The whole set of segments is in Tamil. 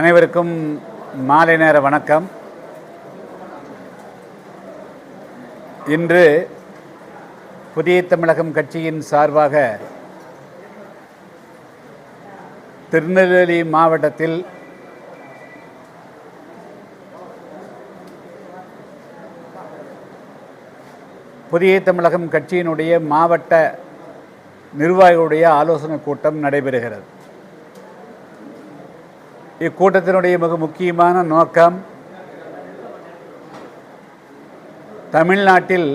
அனைவருக்கும் மாலை நேர வணக்கம். இன்று புதிய தமிழகம் கட்சியின் சார்பாக திருநெல்வேலி மாவட்டத்தில் புதிய தமிழகம் கட்சியினுடைய மாவட்ட நிர்வாகிகளுடைய ஆலோசனை கூட்டம் நடைபெறுகிறது. இக்கூட்டத்தினுடைய மிக முக்கியமான நோக்கம் தமிழ்நாட்டில்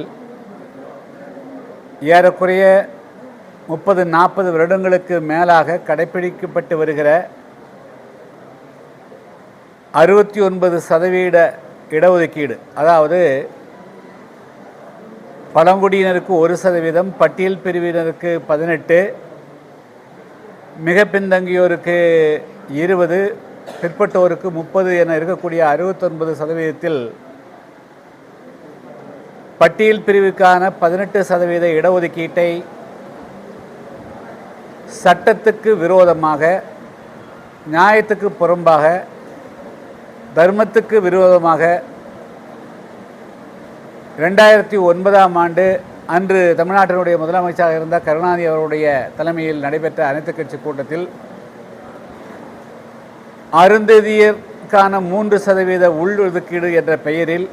ஏறக்குறைய முப்பது நாற்பது வருடங்களுக்கு மேலாக கடைப்பிடிக்கப்பட்டு வருகிற அறுபத்தி ஒன்பது சதவீத இடஒதுக்கீடு அதாவது பழங்குடியினருக்கு ஒரு சதவீதம் பட்டியல் பிரிவினருக்கு பதினெட்டு மிக பின்தங்கியோருக்கு இருபது பிற்பட்டோருக்கு முப்பது என இருக்கக்கூடிய அறுபத்தொன்பது சதவீதத்தில் பட்டியல் பிரிவுக்கான பதினெட்டு சதவீத இடஒதுக்கீட்டை சட்டத்துக்கு விரோதமாக நியாயத்துக்கு புறம்பாக தர்மத்துக்கு விரோதமாக ரெண்டாயிரத்தி ஒன்பதாம் ஆண்டு அன்று தமிழ்நாட்டினுடைய முதலமைச்சராக இருந்த கருணாநிதி அவருடைய தலைமையில் நடைபெற்ற அனைத்து கட்சி கூட்டத்தில் அருந்ததியருக்கான மூன்று சதவீத உள்ஒதுக்கீடு என்ற பெயரில்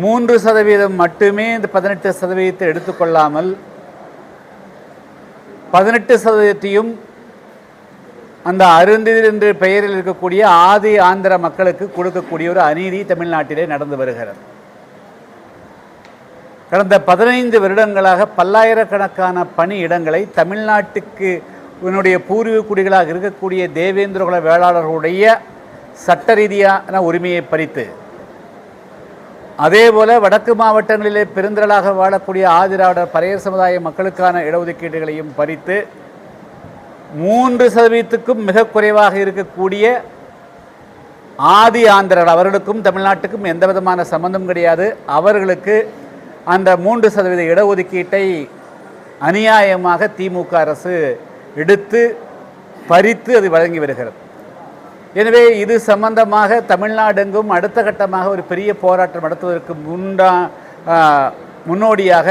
மூன்று சதவீதம் மட்டுமே இந்த பதினெட்டு சதவீதத்தை எடுத்துக்கொள்ளாமல் பதினெட்டு சதவீதத்தையும் அந்த அருந்ததியர் என்ற பெயரில் இருக்கக்கூடிய ஆதி ஆந்திர மக்களுக்கு கொடுக்கக்கூடிய ஒரு அநீதி தமிழ்நாட்டிலே நடந்து வருகிறது. கடந்த பதினைந்து வருடங்களாக பல்லாயிரக்கணக்கான பணி இடங்களை தமிழ்நாட்டுக்கு இதனுடைய பூர்வீக குடிகளாக இருக்கக்கூடிய தேவேந்திரகுல வேளாளர்களுடைய சட்ட ரீதியான உரிமையை பறித்து அதேபோல வடக்கு மாவட்டங்களிலே பெருந்திரளாக வாழக்கூடிய ஆதிராவிடர் பறையர் சமுதாய மக்களுக்கான இடஒதுக்கீடுகளையும் பறித்து மூன்று சதவீதத்துக்கும் மிக குறைவாக இருக்கக்கூடிய ஆதி ஆந்திரர் அவர்களுக்கும் தமிழ்நாட்டுக்கும் எந்த விதமான சம்பந்தம் கிடையாது. அவர்களுக்கு அந்த மூன்று சதவீத இடஒதுக்கீட்டை அநியாயமாக திமுக அரசு எடுத்து பறித்து அது வழங்கி வருகிறது. எனவே இது சம்பந்தமாக தமிழ்நாடெங்கும் அடுத்த கட்டமாக ஒரு பெரிய போராட்டம் நடத்துவதற்கு முண்டா முன்னோடியாக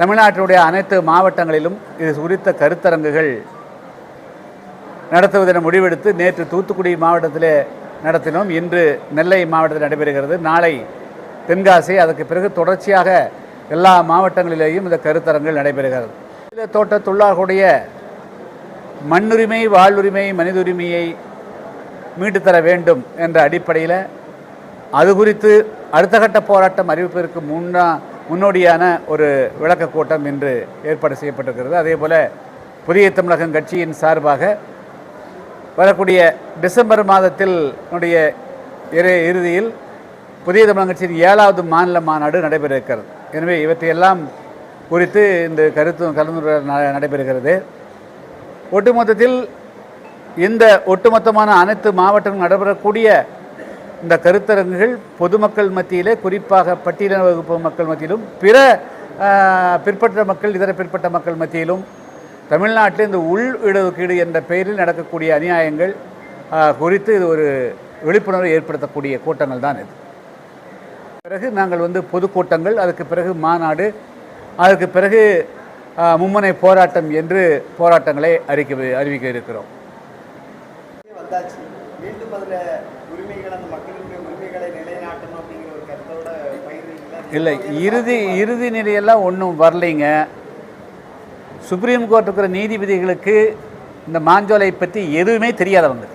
தமிழ்நாட்டினுடைய அனைத்து மாவட்டங்களிலும் இது குறித்த கருத்தரங்குகள் நடத்துவதென முடிவெடுத்து நேற்று தூத்துக்குடி மாவட்டத்தில் நடத்தினோம். இன்று நெல்லை மாவட்டத்தில் நடைபெறுகிறது. நாளை தென்காசி அதற்கு பிறகு தொடர்ச்சியாக எல்லா மாவட்டங்களிலேயும் இந்த கருத்தரங்குகள் நடைபெறுகிறது. இந்த தோட்ட தொழிலாளர்களுடைய மண்ணுரிமை வாழ்வுரிமை மனித உரிமையை மீட்டுத் தர வேண்டும் என்ற அடிப்படையில் அது குறித்து அடுத்த கட்ட போராட்டம் அறிவிப்பதற்கு முன்னா முன்னோடியான ஒரு விளக்க கூட்டம் இன்று ஏற்பாடு செய்யப்பட்டிருக்கிறது. அதே போல் புதிய தமிழகம் கட்சியின் சார்பாக வரக்கூடிய டிசம்பர் மாதத்தில் உடைய இறுதியில் புதிய தமிழக கட்சியின் ஏழாவது மாநில மாநாடு நடைபெற இருக்கிறது எனவே இவற்றையெல்லாம் குறித்து இந்த கருத்து கலந்துரையாடல் ந- நடைபெறுகிறது. ஒட்டுமொத்தத்தில் இந்த ஒட்டுமொத்தமான அனைத்து மாவட்டங்களும் நடைபெறக்கூடிய இந்த கருத்தரங்குகள் பொதுமக்கள் மத்தியிலே குறிப்பாக பட்டியல வகுப்பு மக்கள் மத்தியிலும் பிற பிற்பட்ட மக்கள் இதர பிற்பட்ட மக்கள் மத்தியிலும் தமிழ்நாட்டில் இந்த உள் இடஒதுக்கீடு என்ற பெயரில் நடக்கக்கூடிய அநியாயங்கள் குறித்து இது ஒரு விழிப்புணர்வை ஏற்படுத்தக்கூடிய கூட்டங்கள் தான் இது. பிறகு நாங்கள் வந்து பொதுக்கூட்டங்கள் அதுக்கு பிறகு மாநாடு அதுக்கு பிறகு மும்முனை போராட்டம் என்று போராட்டங்களை அறிக்க அறிவிக்க இருக்கிறோம். இல்லை இறுதி இறுதி நிலையெல்லாம் ஒன்றும் வரலைங்க. சுப்ரீம் கோர்ட் இருக்கிற நீதிபதிகளுக்கு இந்த மாஞ்சோலை பற்றி எதுவுமே தெரியாதவங்க.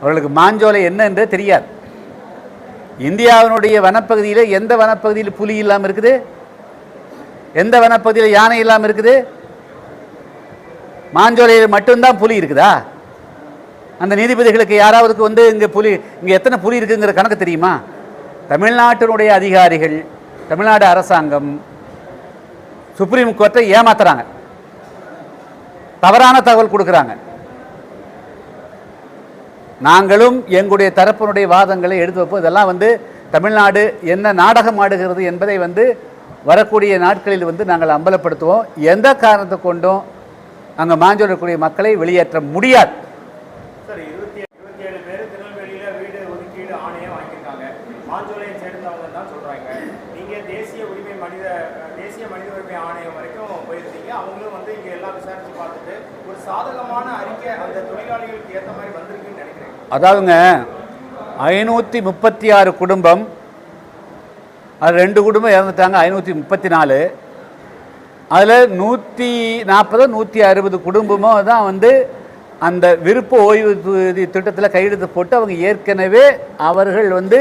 அவர்களுக்கு மாஞ்சோலை என்னன்றே தெரியாது. இந்தியாவினுடைய வனப்பகுதியில் எந்த வனப்பகுதியில் புலி இல்லாமல் இருக்குது. எந்த வனப்பகுதியில் யானை இல்லாமல் இருக்குது? மாஞ்சோலையில் மட்டும்தான் புலி இருக்குதா? அந்த நீதிபதிகளுக்கு யாராவதுக்கு வந்து இங்கே புலி இங்கே எத்தனை புலி இருக்குங்கிற கணக்கு தெரியுமா? தமிழ்நாட்டினுடைய அதிகாரிகள் தமிழ்நாடு அரசாங்கம் சுப்ரீம் கோர்ட்டை ஏமாத்துறாங்க. தவறான தகவல் கொடுக்குறாங்க. நாங்களும் எங்களுடைய தரப்பினுடைய வாதங்களை எடுத்து வைப்போம். இதெல்லாம் வந்து தமிழ்நாடு என்ன நாடகம் ஆடுகிறது என்பதை வந்து வரக்கூடிய நாட்களில் வந்து நாங்கள் அம்பலப்படுத்துவோம். எந்த காரணத்தை கொண்டும் அங்கே மாஞ்சோலை இருக்கக்கூடிய மக்களை வெளியேற்ற முடியாது. அதாவதுங்க ஐநூற்றி முப்பத்தி ஆறு குடும்பம் அது ரெண்டு குடும்பம் இறந்துட்டாங்க ஐநூற்றி முப்பத்தி நாலு அதில் நூற்றி நாற்பது நூற்றி அறுபது குடும்பமும் தான் வந்து அந்த விருப்ப ஓய்வூதிய திட்டத்தில் கையெழுத்து போட்டு அவங்க ஏற்கனவே அவர்கள் வந்து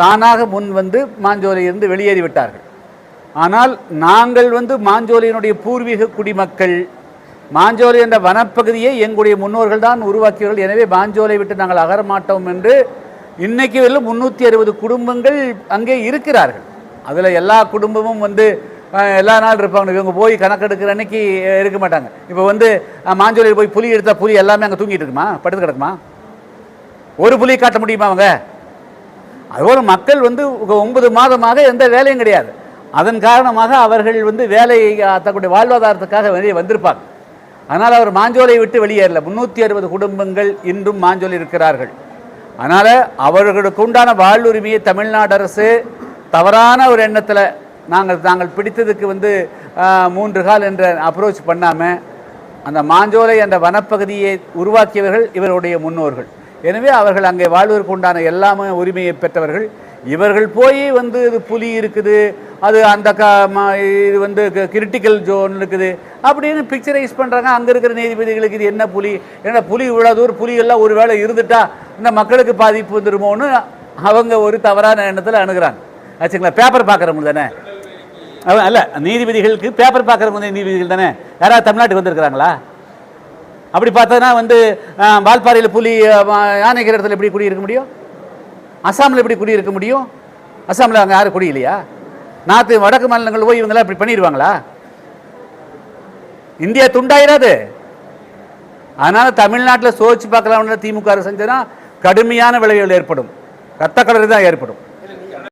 தானாக முன் வந்து மாஞ்சோலையிலிருந்து வெளியேறி விட்டார்கள். ஆனால் நாங்கள் வந்து மாஞ்சோலையினுடைய பூர்வீக குடிமக்கள் மாஞ்சோலை என்ற வனப்பகுதியை எங்களுடைய முன்னோர்கள் தான் உருவாக்கியவர்கள். எனவே மாஞ்சோலை விட்டு நாங்கள் அகர மாட்டோம் என்று இன்னைக்கு வரலும் முந்நூற்றி அறுபது குடும்பங்கள் அங்கே இருக்கிறார்கள். அதில் எல்லா குடும்பமும் வந்து எல்லா நாள் இருப்பாங்க. இவங்க போய் கணக்கெடுக்கிற அன்னைக்கு இருக்க மாட்டாங்க. இப்போ வந்து மாஞ்சோலையில் போய் புலி எடுத்தால் புலி எல்லாமே அங்கே தூங்கிட்டு இருக்குமா? படுத்து கிடக்குமா? ஒரு புலி காட்ட முடியுமா அவங்க? அதுபோல் மக்கள் வந்து ஒன்பது மாதமாக எந்த வேலையும் கிடையாது. அதன் காரணமாக அவர்கள் வந்து வேலை அஹ், தங்களுடைய வாழ்வாதாரத்துக்காக வெளியே வந்திருப்பாங்க. அதனால் அவர் மாஞ்சோலை விட்டு வெளியேறல. முந்நூற்றி அறுபது குடும்பங்கள் இன்றும் மாஞ்சோலை இருக்கிறார்கள். அதனால் அவர்களுக்கு உண்டான வாழ்வுரிமையை தமிழ்நாடு அரசு தவறான ஒரு எண்ணத்தில் நாங்கள் நாங்கள் பிடித்ததுக்கு வந்து மூன்று கால் என்ற அப்ரோச் பண்ணாமல் அந்த மாஞ்சோலை என்ற வனப்பகுதியை உருவாக்கியவர்கள் இவருடைய முன்னோர்கள். எனவே அவர்கள் அங்கே வாழ்வதற்கு உண்டான எல்லாமே உரிமையை பெற்றவர்கள். இவர்கள் போய் வந்து இது புலி இருக்குது அது அந்த க ம- இது வந்து கிரிட்டிக்கல் ஜோன் இருக்குது அப்படின்னு பிக்சரைஸ் பண்ணுறாங்க அங்கே இருக்கிற நீதிபதிகளுக்கு இது என்ன புலி? ஏன்னா புலி இவ்வளோ தூரம் புலிகள்லாம் ஒரு வேளை இருந்துட்டா இந்த மக்களுக்கு பாதிப்பு வந்துருமோன்னு அவங்க ஒரு தவறான எண்ணத்தில் அணுகுறாங்க. வச்சுங்களா பேப்பர் பார்க்குறவங்க தானே? அல்ல நீதிபதிகளுக்கு பேப்பர் பார்க்குறவங்க நீதிபதிகள் தானே? யாராவது தமிழ்நாட்டுக்கு வந்திருக்கிறாங்களா? அப்படி பார்த்தோன்னா வந்து வால்பாறையில் புலி அஹ், யானைக்கிற இடத்துல எப்படி குடியிருக்க முடியும்? அஸ்ஸாமில் எப்படி குடியிருக்க முடியும்? அஸ்ஸாமில் அங்கே யாரும் குடியிலையா? நாற்று வடக்கு மாநிலங்கள் போய் இவங்கெல்லாம் இப்படி பண்ணிடுவாங்களா? இந்தியா துண்டாயிராது. அதனால் தமிழ்நாட்டில் சோதிச்சு பார்க்கலாம்னு திமுக அரசு செஞ்சதுன்னா கடுமையான விளைவுகள் ஏற்படும். ரத்த கலரி தான் ஏற்படும்.